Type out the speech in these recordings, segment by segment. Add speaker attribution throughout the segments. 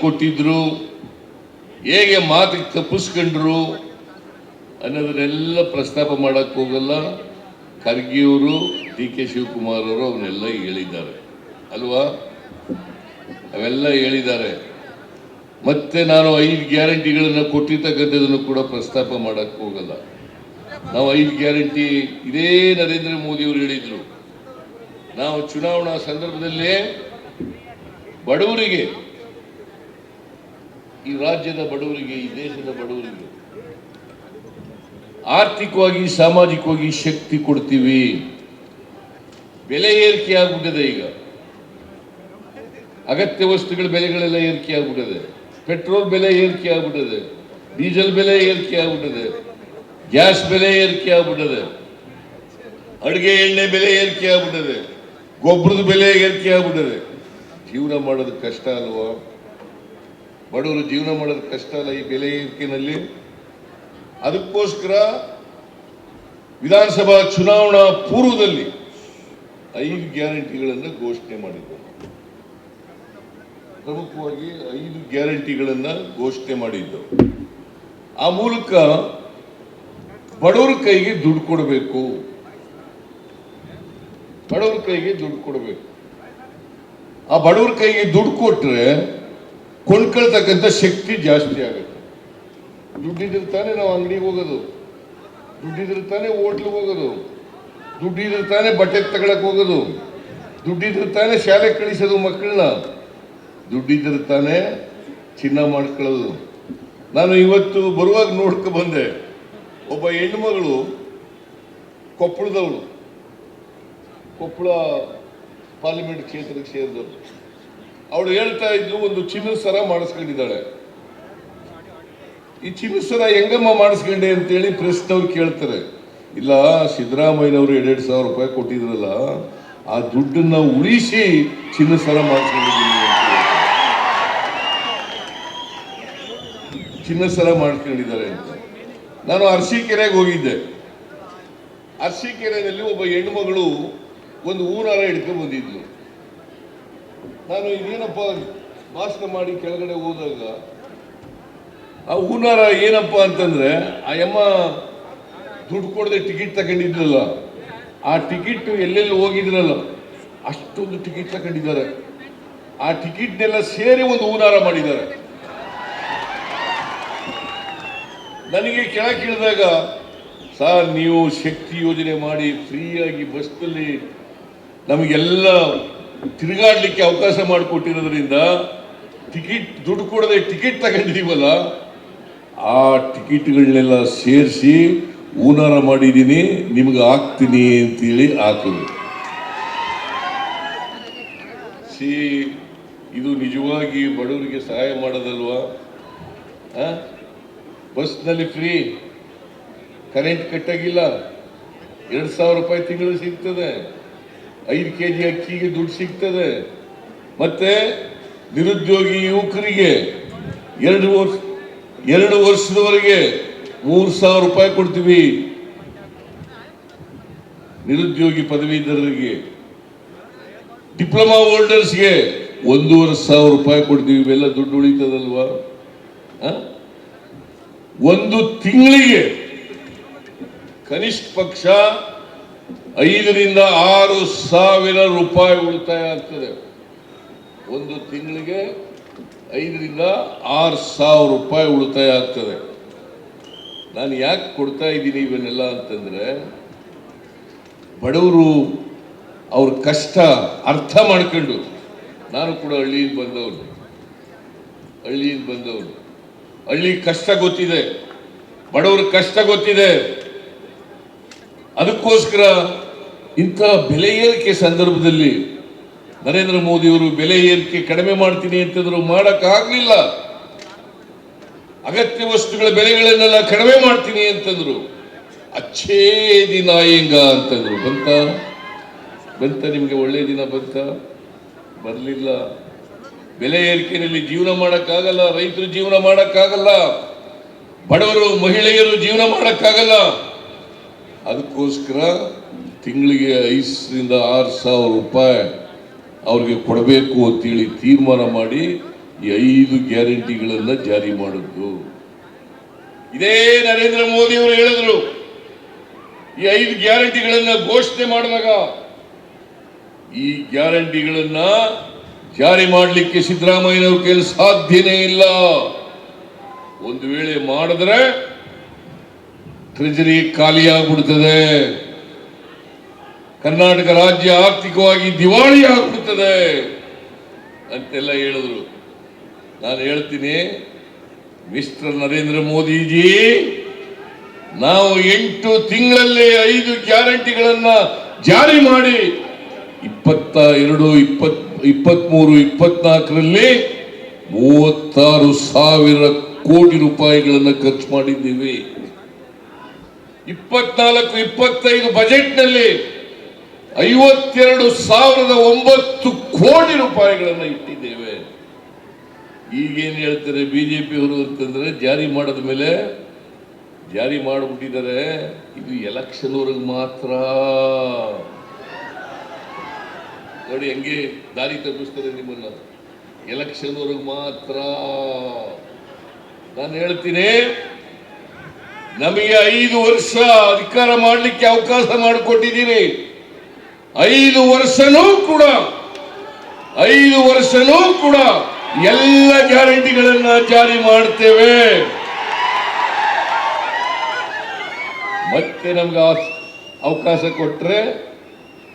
Speaker 1: ಕೊಟ್ಟಿದ್ರು, ಹೇಗೆ ಮಾತಿಗೆ ತಪ್ಪಿಸ್ಕೊಂಡ್ರು ಅನ್ನೋದನ್ನೆಲ್ಲ ಪ್ರಸ್ತಾಪ ಮಾಡಕ್ ಹೋಗಲ್ಲ. ಖರ್ಗೆಯವರು ಡಿ ಕೆ ಶಿವಕುಮಾರ್ ಅವರು ಅವನ್ನೆಲ್ಲ ಹೇಳಿದ್ದಾರೆ. ಅಲ್ವಾ? ಅವೆಲ್ಲ ಹೇಳಿದ್ದಾರೆ. ಮತ್ತೆ ನಾನು ಐದು ಗ್ಯಾರಂಟಿಗಳನ್ನು ಕೊಟ್ಟಿರ್ತಕ್ಕಂಥದ್ದನ್ನು ಕೂಡ ಪ್ರಸ್ತಾಪ ಮಾಡಕ್ ಹೋಗಲ್ಲ. ನಾವು ಐದು ಗ್ಯಾರಂಟಿ ಇದೇ ನರೇಂದ್ರ ಮೋದಿ ಅವರು ಹೇಳಿದ್ರು. ನಾವು ಚುನಾವಣಾ ಸಂದರ್ಭದಲ್ಲೇ ಬಡವರಿಗೆ ಈ ರಾಜ್ಯದ ಬಡವರಿಗೆ, ಈ ದೇಶದ ಬಡವರಿಗೆ ಆರ್ಥಿಕವಾಗಿ, ಸಾಮಾಜಿಕವಾಗಿ ಶಕ್ತಿ ಕೊಡ್ತೀವಿ. ಬೆಲೆ ಏರಿಕೆ ಆಗ್ಬಿಟ್ಟಿದೆ ಈಗ. ಅಗತ್ಯ ವಸ್ತುಗಳ ಬೆಲೆಗಳೆಲ್ಲ ಏರಿಕೆ ಆಗ್ಬಿಟ್ಟಿದೆ. ಪೆಟ್ರೋಲ್ ಬೆಲೆ ಏರಿಕೆ ಆಗ್ಬಿಟ್ಟಿದೆ. ಡೀಸೆಲ್ ಬೆಲೆ ಏರಿಕೆ ಆಗ್ಬಿಟ್ಟಿದೆ. ಗ್ಯಾಸ್ ಬೆಲೆ ಏರಿಕೆ ಆಗ್ಬಿಟ್ಟಿದೆ. ಅಡುಗೆ ಎಣ್ಣೆ ಬೆಲೆ ಏರಿಕೆ ಆಗ್ಬಿಟ್ಟಿದೆ. ಗೊಬ್ಬರದ ಬೆಲೆ ಏರಿಕೆ ಆಗ್ಬಿಟ್ಟಿದೆ. ಜೀವನ ಮಾಡೋದು ಕಷ್ಟ ಅಲ್ವಾ? ಬಡವರು ಜೀವನ ಮಾಡೋದು ಕಷ್ಟ ಅಲ್ಲ ಈ ಬೆಲೆ ಏರಿಕೆನಲ್ಲಿ. ಅದಕ್ಕೋಸ್ಕರ ವಿಧಾನಸಭಾ ಚುನಾವಣಾ ಪೂರ್ವದಲ್ಲಿ ಐದು ಗ್ಯಾರಂಟಿಗಳನ್ನು ಘೋಷಣೆ ಮಾಡಿದ್ದರು ಪ್ರಮುಖವಾಗಿ ಐದು ಗ್ಯಾರಂಟಿಗಳನ್ನು ಘೋಷಣೆ ಮಾಡಿದ್ದು ಆ ಮೂಲಕ ಬಡವರ ಕೈಗೆ ದುಡ್ಡು ಕೊಡಬೇಕು. ಬಡವರ ಕೈಗೆ ದುಡ್ಡು ಕೊಡಬೇಕು. ಆ ಬಡವರ ಕೈಗೆ ದುಡ್ಡು ಕೊಟ್ರೆ ಕೊಂಡ್ಕೊಳ್ತಕ್ಕಂಥ ಶಕ್ತಿ ಜಾಸ್ತಿ ಆಗುತ್ತೆ. ದುಡ್ಡಿದ್ರೆ ತಾನೇ ನಾವು ಅಂಗಡಿಗೆ ಹೋಗೋದು. ದುಡ್ಡಿದ್ರೆ ತಾನೇ ಹೋಟ್ಲಿಗೆ ಹೋಗೋದು. ದುಡ್ಡಿದ್ರೆ ತಾನೇ ಬಟ್ಟೆ ತಗೊಳಕ್ ಹೋಗೋದು. ದುಡ್ಡಿದ್ರೆ ತಾನೇ ಶಾಲೆಗೆ ಕಳಿಸೋದು ಮಕ್ಕಳನ್ನ. ದುಡ್ಡಿದ್ರೆ ತಾನೇ ಚಿನ್ನ ಮಾಡ್ಕೊಳ್ಳೋದು. ನಾನು ಇವತ್ತು ಬರುವಾಗ ನೋಡ್ಕೊ ಬಂದೆ. ಒಬ್ಬ ಹೆಣ್ಮಗಳು ಕೊಪ್ಪಳದವಳು ಕೊಪ್ಪಳ ಪಾರ್ಲಿಮೆಂಟ್ ಕ್ಷೇತ್ರಕ್ಕೆ ಸೇರಿದವರು ಅವಳು ಹೇಳ್ತಾ ಇದ್ಲು, ಒಂದು ಚಿನ್ನದ ಸರ ಮಾಡಿಸ್ಕೊಂಡಿದ್ದಾಳೆ. ಈ ಚಿನ್ನದ ಸರ ಹೆಂಗಮ್ಮ ಮಾಡಿಸ್ಕೊಂಡೆ? ಅಂತೇಳಿ ಪ್ರೆಸ್ನವ್ರು ಕೇಳ್ತಾರೆ. ಇಲ್ಲ, ಸಿದ್ದರಾಮಯ್ಯನವರು ಎರಡೆರಡು ಸಾವಿರ ರೂಪಾಯಿ ಕೊಟ್ಟಿದ್ರಲ್ಲ, ಆ ದುಡ್ಡನ್ನ ಉಳಿಸಿ ಚಿನ್ನ ಸರ ಮಾಡಿಸ್ಕೊಂಡಿದ್ದೀನಿ. ಚಿನ್ನದ ಸರ ಮಾಡ್ಕೊಂಡಿದ್ದಾರೆ ಅಂತ. ನಾನು ಅರಸೀಕೆರೆಗೆ ಹೋಗಿದ್ದೆ. ಅರಸೀಕೆರೆಯಲ್ಲಿ ಒಬ್ಬ ಹೆಣ್ಮಗಳು ಒಂದು ಊರಾರ ಹಿಡ್ಕೊಂಡು ಬಂದಿದ್ಲು. ನಾನು ಇದೇನಪ್ಪ ಭಾಷಣ ಮಾಡಿ ಕೆಳಗಡೆ ಹೋದಾಗ, ಆ ಹೂನಾರ ಏನಪ್ಪ ಅಂತಂದ್ರೆ, ಆ ಯಮ್ಮ ದುಡ್ಡು ಕೊಡದೆ ಟಿಕೆಟ್ ತಗೊಂಡಿದ್ರಲ್ಲ ಆ ಟಿಕೆಟ್ ಎಲ್ಲೆಲ್ಲಿ ಹೋಗಿದ್ರಲ್ಲ ಅಷ್ಟೊಂದು ಟಿಕೆಟ್ ತಗೊಂಡಿದ್ದಾರೆ. ಆ ಟಿಕೆಟ್ನೆಲ್ಲ ಸೇರಿ ಒಂದು ಹೂನಾರ ಮಾಡಿದ್ದಾರೆ. ನನಗೆ ಕೆಳಕ್ಕೆ ಇಳಿದಾಗ ಸರ್, ನೀವು ಶಕ್ತಿ ಯೋಜನೆ ಮಾಡಿ ಫ್ರೀಯಾಗಿ ಬಸ್ನಲ್ಲಿ ನಮಗೆಲ್ಲ ತಿರುಗಾಡ್ಲಿಕ್ಕೆ ಅವಕಾಶ ಮಾಡಿಕೊಟ್ಟಿರೋದ್ರಿಂದ ಟಿಕೆಟ್, ದುಡ್ಡು ಕೊಡದೆ ಟಿಕೆಟ್ ತಗೊಂಡಿದ್ದೀವಲ್ಲ ಆ ಟಿಕೆಟ್ಗಳನ್ನೆಲ್ಲ ಸೇರಿಸಿ ಊನಾರ ಮಾಡಿದ್ದೀನಿ, ನಿಮ್ಗೆ ಹಾಕ್ತೀನಿ ಅಂತೇಳಿ ಹಾಕಿದ್ರು ಸಿ, ಇದು ನಿಜವಾಗಿ ಬಡವರಿಗೆ ಸಹಾಯ ಮಾಡೋದಲ್ವಾ? ಬಸ್ನಲ್ಲಿ ಫ್ರೀ, ಕರೆಂಟ್ ಕಟ್ಟಾಗಿಲ್ಲ, ಎರಡು ಸಾವಿರ ರೂಪಾಯಿ ತಿಂಗಳು ಸಿಗ್ತದೆ. ಐದು ಕೆ ಜಿ ಅಕ್ಕಿಗೆ ದುಡ್ಡು ಸಿಗ್ತದೆ. ಮತ್ತೆ ನಿರುದ್ಯೋಗಿ ಯುವಕರಿಗೆ ಎರಡು ವರ್ಷ, ಎರಡು ವರ್ಷದವರೆಗೆ ಮೂರು ಸಾವಿರ ರೂಪಾಯಿ ಕೊಡ್ತೀವಿ. ನಿರುದ್ಯೋಗಿ ಪದವೀಧರರಿಗೆ, ಡಿಪ್ಲೊಮಾ ಹೋಲ್ಡರ್ಸ್ಗೆ ಒಂದೂವರೆ ಸಾವಿರ ರೂಪಾಯಿ ಕೊಡ್ತೀವಿ. ಇವೆಲ್ಲ ದುಡ್ಡು ಉಳಿತದಲ್ವಾ? ಒಂದು ತಿಂಗಳಿಗೆ ಕನಿಷ್ಠ ಪಕ್ಷ ಐದರಿಂದ ಆರು ಸಾವಿರ ರೂಪಾಯಿ ಉಳಿತಾಯ ಆಗ್ತದೆ. ಒಂದು ತಿಂಗಳಿಗೆ ಐದರಿಂದ ಆರು ಸಾವಿರ ರೂಪಾಯಿ ಉಳಿತಾಯ ಆಗ್ತದೆ. ನಾನು ಯಾಕೆ ಕೊಡ್ತಾ ಇದ್ದೀನಿ ಇವನ್ನೆಲ್ಲ ಅಂತಂದರೆ, ಬಡವರು ಅವ್ರ ಕಷ್ಟ ಅರ್ಥ ಮಾಡ್ಕೊಂಡು, ನಾನು ಕೂಡ ಹಳ್ಳಿಯಿಂದ ಬಂದವನು. ಹಳ್ಳಿಯಿಂದ ಬಂದವನು. ಹಳ್ಳಿ ಕಷ್ಟ ಗೊತ್ತಿದೆ. ಬಡವರ ಕಷ್ಟ ಗೊತ್ತಿದೆ. ಅದಕ್ಕೋಸ್ಕರ ಇಂಥ ಬೆಲೆ ಏರಿಕೆ ಸಂದರ್ಭದಲ್ಲಿ ನರೇಂದ್ರ ಮೋದಿಯವರು ಬೆಲೆ ಏರಿಕೆ ಕಡಿಮೆ ಮಾಡ್ತೀನಿ ಅಂತಂದ್ರು ಮಾಡಕ್ಕಾಗಲಿಲ್ಲ. ಅಗತ್ಯ ವಸ್ತುಗಳ ಬೆಲೆಗಳನ್ನೆಲ್ಲ ಕಡಿಮೆ ಮಾಡ್ತೀನಿ ಅಂತಂದ್ರು. ಅಚ್ಚೇ ದಿನ ಹೆಂಗ ಅಂತಂದ್ರು. ಬಂತ? ಬಂತ ನಿಮಗೆ ಒಳ್ಳೆ ದಿನ ಬಂತ? ಬರಲಿಲ್ಲ. ಬೆಲೆ ಏರಿಕೆಯಲ್ಲಿ ಜೀವನ ಮಾಡಕ್ಕಾಗಲ್ಲ, ರೈತರು ಜೀವನ ಮಾಡಕ್ಕಾಗಲ್ಲ, ಬಡವರು ಮಹಿಳೆಯರು ಜೀವನ ಮಾಡಕ್ಕಾಗಲ್ಲ. ಅದಕ್ಕೋಸ್ಕರ ತಿಂಗಳಿಗೆ ಐದರಿಂದ ಆರು ಸಾವಿರ ರೂಪಾಯಿ ಅವ್ರಿಗೆ ಕೊಡಬೇಕು ಅಂತೇಳಿ ತೀರ್ಮಾನ ಮಾಡಿ ಈ ಐದು ಗ್ಯಾರಂಟಿಗಳನ್ನ ಜಾರಿ ಮಾಡಿದ್ದು. ಇದೇ ನರೇಂದ್ರ ಮೋದಿ ಅವರು ಹೇಳಿದ್ರು, ಈ ಐದು ಗ್ಯಾರಂಟಿಗಳನ್ನ ಘೋಷಣೆ ಮಾಡಿದಾಗ ಈ ಗ್ಯಾರಂಟಿಗಳನ್ನ ಜಾರಿ ಮಾಡಲಿಕ್ಕೆ ಸಿದ್ದರಾಮಯ್ಯನವ್ರ ಸಾಧ್ಯನೇ ಇಲ್ಲ. ಒಂದು ವೇಳೆ ಮಾಡಿದ್ರೆ ಟ್ರೆಜರಿ ಖಾಲಿಯಾಗ್ಬಿಡ್ತದೆ ಕರ್ನಾಟಕ ರಾಜ್ಯ ಆರ್ಥಿಕವಾಗಿ ದಿವಾಳಿ ಆಗ್ಬಿಡ್ತದೆ ಅಂತೆಲ್ಲ ಹೇಳಿದ್ರು. ನಾನು ಹೇಳ್ತೀನಿ, ಮಿಸ್ಟರ್ ನರೇಂದ್ರ ಮೋದಿಜಿ, ನಾವು ಎಂಟು ತಿಂಗಳಲ್ಲಿ ಐದು ಗ್ಯಾರಂಟಿಗಳನ್ನ ಜಾರಿ ಮಾಡಿ ಇಪ್ಪತ್ತ ಎರಡು, ಇಪ್ಪತ್, ಇಪ್ಪತ್ಮೂರು, ಇಪ್ಪತ್ನಾಲ್ಕರಲ್ಲಿ ಮೂವತ್ತಾರು ಸಾವಿರ ಕೋಟಿ ರೂಪಾಯಿಗಳನ್ನು ಖರ್ಚು ಮಾಡಿದ್ದೀವಿ. ಇಪ್ಪತ್ನಾಲ್ಕು, ಇಪ್ಪತ್ತೈದು ಬಜೆಟ್ನಲ್ಲಿ ಐವತ್ತೆರಡು ಸಾವಿರದ ಒಂಬತ್ತು ಕೋಟಿ ರೂಪಾಯಿಗಳನ್ನು ಇಟ್ಟಿದ್ದೇವೆ. ಈಗೇನು ಹೇಳ್ತಾರೆ ಬಿಜೆಪಿಯವರು ಅಂತಂದ್ರೆ ಜಾರಿ ಮಾಡಿದ ಮೇಲೆ ಜಾರಿ ಮಾಡಿಬಿಟ್ಟಿದ್ದಾರೆ. ಇದು ಎಲೆಕ್ಷನ್ವರೆಗೆ ಮಾತ್ರ. ನೋಡಿ ಹಂಗೆ ದಾರಿ ತಪ್ಪಿಸ್ತಾರೆ ನಿಮ್ಮನ್ನ. ಎಲೆಕ್ಷನ್ವರೆಗೆ ಮಾತ್ರ. ನಾನು ಹೇಳ್ತೀನಿ, ನಮಗೆ ಐದು ವರ್ಷ ಅಧಿಕಾರ ಮಾಡಲಿಕ್ಕೆ ಅವಕಾಶ ಮಾಡಿಕೊಟ್ಟಿದ್ದೀರಿ ಐದು ವರ್ಷನೂ ಕೂಡ, ಐದು ವರ್ಷನೂ ಕೂಡ ಎಲ್ಲ ಗ್ಯಾರಂಟಿಗಳನ್ನ ಜಾರಿ ಮಾಡ್ತೇವೆ. ಮತ್ತೆ ನಮ್ಗೆ ಅವಕಾಶ ಕೊಟ್ರೆ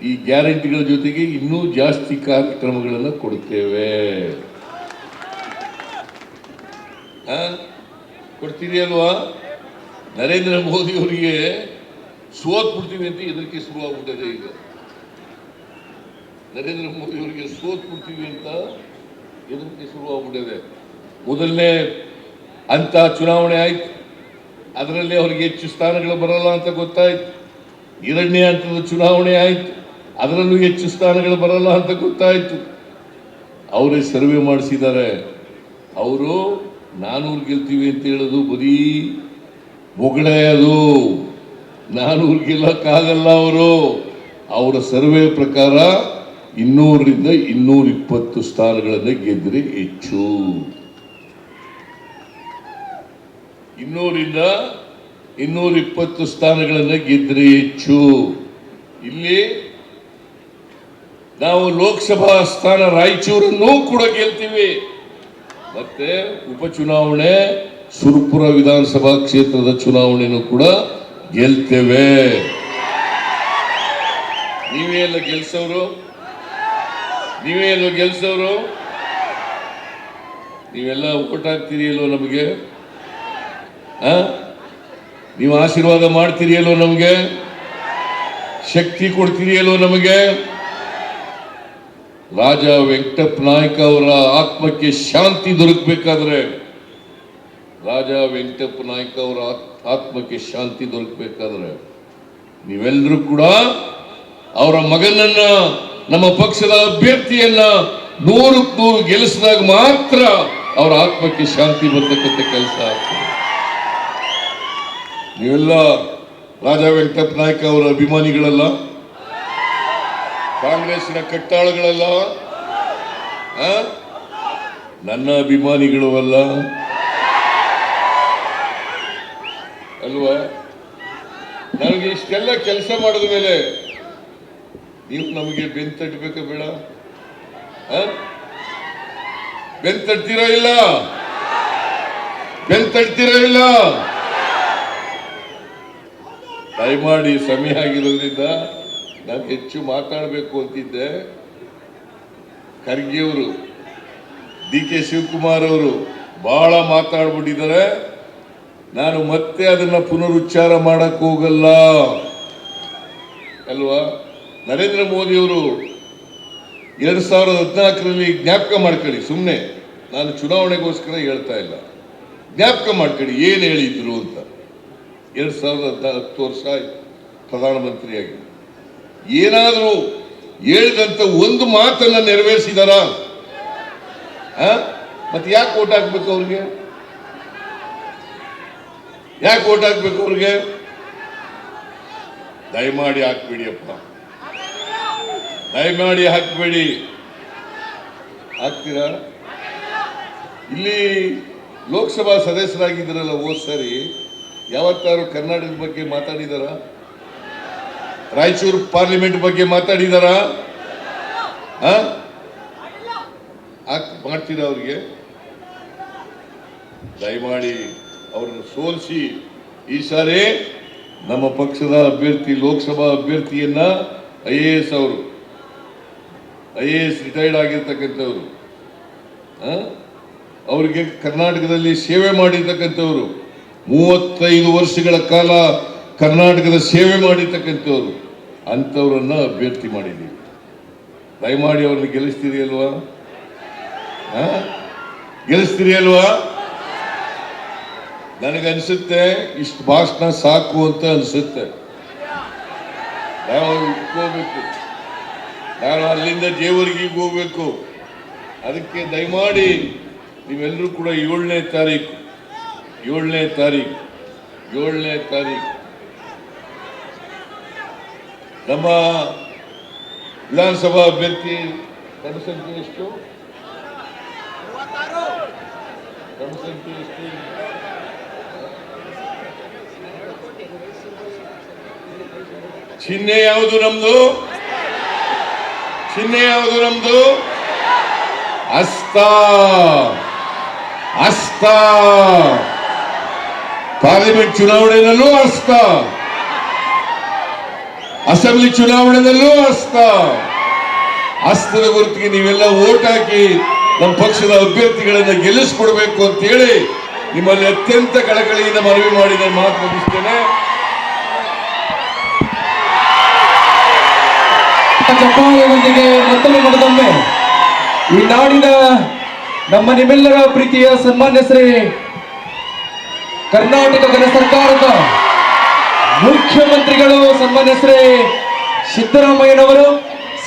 Speaker 1: ಈ ಗ್ಯಾರಂಟಿಗಳ ಜೊತೆಗೆ ಇನ್ನೂ ಜಾಸ್ತಿ ಕಾರ್ಯಕ್ರಮಗಳನ್ನು ಕೊಡ್ತೇವೆ. ಆ? ಕೊಡ್ತೀರಿ ಅಲ್ವಾ ನರೇಂದ್ರ ಮೋದಿ ಅವರಿಗೆ ಸೋತ್ ಬಿಡ್ತೀವಿ ಅಂತ ಇದಕ್ಕೆ ಶುರುವಾಗ್ಬಿಟ್ಟಿದೆ ಈಗ. ನರೇಂದ್ರ ಮೋದಿ ಅವರಿಗೆ ಸೋತ್ ಬಿಡ್ತೀವಿ ಅಂತ ಇದಕ್ಕೆ ಶುರುವಾಗ್ಬಿಟ್ಟಿದೆ. ಮೊದಲನೇ ಅಂತ ಚುನಾವಣೆ ಆಯ್ತು. ಅದರಲ್ಲಿ ಅವರಿಗೆ ಹೆಚ್ಚು ಸ್ಥಾನಗಳು ಬರಲ್ಲ ಅಂತ ಗೊತ್ತಾಯ್ತು. ಎರಡನೇ ಹಂತದ ಚುನಾವಣೆ ಆಯ್ತು. ಅದರಲ್ಲೂ ಹೆಚ್ಚು ಸ್ಥಾನಗಳು ಬರಲ್ಲ ಅಂತ ಗೊತ್ತಾಯ್ತು. ಅವರೇ ಸರ್ವೆ ಮಾಡಿಸಿದ್ದಾರೆ. ಅವರು ನಾನೂರು ಗೆಲ್ತೀವಿ ಅಂತ ಹೇಳೋದು ಬರೀ ಬೊಗಳೆ ಅದು. ನಾನೂರು ಗೆಲ್ಲಕ್ಕಾಗಲ್ಲ ಅವರು. ಅವರ ಸರ್ವೆ ಪ್ರಕಾರ ಇನ್ನೂರರಿಂದ ಇನ್ನೂರ ಇಪ್ಪತ್ತು ಸ್ಥಾನಗಳನ್ನು ಗೆದ್ರೆ ಹೆಚ್ಚು. ಇನ್ನೂರಿಂದ ಇನ್ನೂರ ಇಪ್ಪತ್ತು ಸ್ಥಾನಗಳನ್ನು ಗೆದ್ದರೆ ಹೆಚ್ಚು. ಇಲ್ಲಿ ನಾವು ಲೋಕಸಭಾ ಸ್ಥಾನ ರಾಯಚೂರನ್ನು ಕೂಡ ಗೆಲ್ತೀವಿ. ಮತ್ತೆ ಉಪಚುನಾವಣೆ ಸುರಪುರ ವಿಧಾನಸಭಾ ಕ್ಷೇತ್ರದ ಚುನಾವಣೆನೂ ಕೂಡ ಗೆಲ್ತೇವೆ. ನೀವೇ ಎಲ್ಲ ಗೆಲ್ಸೋರು ನೀವೇ ಎಲ್ಲ ಗೆಲ್ಸೋರು? ನೀವೆಲ್ಲ ಓಟ್ ಹಾಕ್ತೀರಿ ನಮಗೆ? ಹಾ? ನೀವು ಆಶೀರ್ವಾದ ಮಾಡ್ತೀರಿ ಅಲ್ವೋ ನಮಗೆ? ಶಕ್ತಿ ಕೊಡ್ತೀರಿ ಅಲ್ವೋ ನಮಗೆ? ರಾಜ ವೆಂಕಟಪ್ಪ ನಾಯ್ಕ ಅವರ ಆತ್ಮಕ್ಕೆ ಶಾಂತಿ ದೊರಕಬೇಕಾದ್ರೆ, ರಾಜ ವೆಂಕಟಪ್ಪ ನಾಯ್ಕ ಅವರ ಆತ್- ಆತ್ಮಕ್ಕೆ ಶಾಂತಿ ದೊರಕಬೇಕಾದ್ರೆ ನೀವೆಲ್ಲರೂ ಕೂಡ ಅವರ ಮಗನನ್ನ ನಮ್ಮ ಪಕ್ಷದ ಅಭ್ಯರ್ಥಿಯನ್ನ ನೂರಕ್ಕೆ ನೂರು ಗೆಲ್ಲಿಸಿದಾಗ ಮಾತ್ರ ಅವರ ಆತ್ಮಕ್ಕೆ ಶಾಂತಿ ಬರ್ತಕ್ಕಂಥ ಕೆಲಸ ಆಗ್ತದೆ. ನೀವೆಲ್ಲ ರಾಜಾ ವೆಂಕಟಪ್ಪ ನಾಯ್ಕ ಅವರ ಅಭಿಮಾನಿಗಳಲ್ಲ? ಕಾಂಗ್ರೆಸ್ನ ಕಟ್ಟಾಳುಗಳಲ್ಲ? ನನ್ನ ಅಭಿಮಾನಿಗಳು ಅಲ್ಲ. ಅಲ್ವಾ? ನನಗೆ ಇಷ್ಟೆಲ್ಲ ಕೆಲಸ ಮಾಡಿದ ಮೇಲೆ ನೀವು ನಮಗೆ ಬೆನ್ ತಟ್ಟಬೇಕ ಬೇಡ? ಬೆನ್ ತಟ್ತೀರಾ ಇಲ್ಲ? ಬೆನ್ ತಟ್ತೀರಾ ಇಲ್ಲ? ದಯಮಾಡಿ ಸಮಯ ಆಗಿರೋದ್ರಿಂದ ನಾನು ಹೆಚ್ಚು ಮಾತಾಡಬೇಕು ಅಂತಿದ್ದೆ. ಖರ್ಗೆಯವರು, ಡಿ ಕೆ ಶಿವಕುಮಾರ್ ಅವರು ಬಹಳ ಮಾತಾಡ್ಬಿಟ್ಟಿದ್ದಾರೆ. ನಾನು ಮತ್ತೆ ಅದನ್ನ ಪುನರುಚ್ಚಾರ ಮಾಡಕ್ ಹೋಗಲ್ಲ. ಅಲ್ವಾ? ನರೇಂದ್ರ ಮೋದಿಯವರು ಎರಡು ಸಾವಿರದ ಹದಿನಾಲ್ಕರಲ್ಲಿ ಜ್ಞಾಪಕ ಮಾಡ್ಕೊಳ್ಳಿ ಸುಮ್ಮನೆ ನಾನು ಚುನಾವಣೆಗೋಸ್ಕರ ಹೇಳ್ತಾ ಇಲ್ಲ. ಜ್ಞಾಪಕ ಮಾಡ್ಕೊಳ್ಳಿ, ಏನು ಹೇಳಿದ್ರು ಅಂತ. ಎರಡು ಸಾವಿರದ ಹದಿನಾ- ಹತ್ತು ವರ್ಷ ಪ್ರಧಾನಮಂತ್ರಿಯಾಗಿ ಏನಾದರೂ ಹೇಳಿದಂತ ಒಂದು ಮಾತನ್ನ ನೆರವೇರಿಸಿದಾರ? ಮತ್ತೆ ಯಾಕೆ ಓಟ್ ಹಾಕ್ಬೇಕು ಅವ್ರಿಗೆ? ಯಾಕೆ ಓಟ್ ಹಾಕ್ಬೇಕು ಅವ್ರಿಗೆ? ದಯಮಾಡಿ ಹಾಕ್ಬೇಡಿಯಪ್ಪ ದಯಮಾಡಿ ಹಾಕ್ಬೇಡಿ. ಹಾಕ್ತೀರಾ? ಇಲ್ಲಿ ಲೋಕಸಭಾ ಸದಸ್ಯರಾಗಿದ್ದರಲ್ಲ ಹೋದ್ ಸರಿ, ಯಾವತ್ತಾರು ಕರ್ನಾಟಕದ ಬಗ್ಗೆ ಮಾತಾಡಿದಾರ? ರಾಯಚೂರು ಪಾರ್ಲಿಮೆಂಟ್ ಬಗ್ಗೆ ಮಾತಾಡಿದಾರ? ಮಾಡ್ತೀರಾ ಅವ್ರಿಗೆ? ದಯಮಾಡಿ ಅವ್ರನ್ನ ಸೋಲಿಸಿ. ಈ ಸಾರಿ ನಮ್ಮ ಪಕ್ಷದ ಅಭ್ಯರ್ಥಿ, ಲೋಕಸಭಾ ಅಭ್ಯರ್ಥಿಯನ್ನ ಐ ಎ ಎಸ್ ಅವರು ಐ ಎ ಎಸ್ ರಿಟೈರ್ಡ್ ಆಗಿರ್ತಕ್ಕಂಥವ್ರು? ಅವ್ರಿಗೆ ಕರ್ನಾಟಕದಲ್ಲಿ ಸೇವೆ ಮಾಡಿರ್ತಕ್ಕಂಥವ್ರು. ಮೂವತ್ತೈದು ವರ್ಷಗಳ ಕಾಲ ಕರ್ನಾಟಕದ ಸೇವೆ ಮಾಡಿರ್ತಕ್ಕಂಥವ್ರು. ಅಂಥವ್ರನ್ನ ಅಭ್ಯರ್ಥಿ ಮಾಡಿದ್ದೀವಿ. ದಯಮಾಡಿ ಅವ್ರನ್ನ ಗೆಲ್ಲಿಸ್ತೀರಿ ಅಲ್ವಾ? ಗೆಲ್ಲಿಸ್ತೀರಿ ಅಲ್ವಾ? ನನಗನ್ಸುತ್ತೆ ಇಷ್ಟು ಭಾಷಣ ಸಾಕು ಅಂತ ಅನ್ಸುತ್ತೆ. ನಾವು ಹೋಗ್ಬೇಕು ನಾನು ಅಲ್ಲಿಂದ ದೇವರಿಗೆ ಹೋಗ್ಬೇಕು. ಅದಕ್ಕೆ ದಯಮಾಡಿ ನೀವೆಲ್ಲರೂ ಕೂಡ ಏಳನೇ ತಾರೀಕು ಏಳನೇ ತಾರೀಕು ಏಳನೇ ತಾರೀಕು. ನಮ್ಮ ವಿಧಾನಸಭಾ ಅಭ್ಯರ್ಥಿ ಜನಸಂಖ್ಯೆ ಎಷ್ಟು? ಜನಸಂಖ್ಯೆ ಎಷ್ಟು? ಚಿಹ್ನೆ ಯಾವುದು ನಮ್ದು? ಚಿಹ್ನೆ ಯಾವುದು ನಮ್ದು? ಅಸ್ತ. ಅಸ್ತ. ಪಾರ್ಲಿಮೆಂಟ್ ಚುನಾವಣೆಯಲ್ಲೂ ಅಸ್ತ. ಅಸೆಂಬ್ಲಿ ಚುನಾವಣೆಯಲ್ಲೂ ಅಸ್ತ. ಅಸ್ತದ ಗುರುತಿಗೆ ನೀವೆಲ್ಲ ಓಟ್ ಹಾಕಿ ನಮ್ಮ ಪಕ್ಷದ ಅಭ್ಯರ್ಥಿಗಳನ್ನ ಗೆಲ್ಲಿಸ್ಕೊಡ್ಬೇಕು ಅಂತ ಹೇಳಿ ನಿಮ್ಮಲ್ಲಿ ಅತ್ಯಂತ ಕಳಕಳಿಯಿಂದ ಮನವಿ ಮಾಡಿ ನಾನು ಮಾತು ಮುಗಿಸ್ತೇನೆ.
Speaker 2: ಚಪ್ಪಾಳೆಯೊಂದಿಗೆ ಮತ್ತೊಮ್ಮೆ ಮನದೊಮ್ಮೆ ಈ ನಾಡಿನ ನಮ್ಮ ನಿಮ್ಮೆಲ್ಲರ ಪ್ರೀತಿಯ ಸನ್ಮಾನ್ಯ ಶ್ರೀ ಕರ್ನಾಟಕ ಗಣ ಸರ್ಕಾರದ ಮುಖ್ಯಮಂತ್ರಿಗಳು, ಸನ್ಮಾನ್ಯ ಶ್ರೀ ಸಿದ್ದರಾಮಯ್ಯನವರು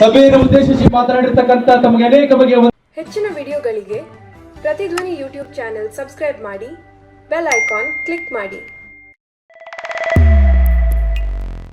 Speaker 2: ಸಭೆಯನ್ನು ಉದ್ದೇಶಿಸಿ ಮಾತನಾಡಿರ್ತಕ್ಕಂಥ ತಮಗೆ ಅನೇಕ ಬಗೆಯ
Speaker 3: ಹೆಚ್ಚಿನ ವಿಡಿಯೋಗಳಿಗೆ ಪ್ರತಿಧ್ವನಿ ಯೂಟ್ಯೂಬ್ ಚಾನೆಲ್ ಸಬ್ಸ್ಕ್ರೈಬ್ ಮಾಡಿ, ಬೆಲ್ ಐಕಾನ್ ಕ್ಲಿಕ್ ಮಾಡಿ.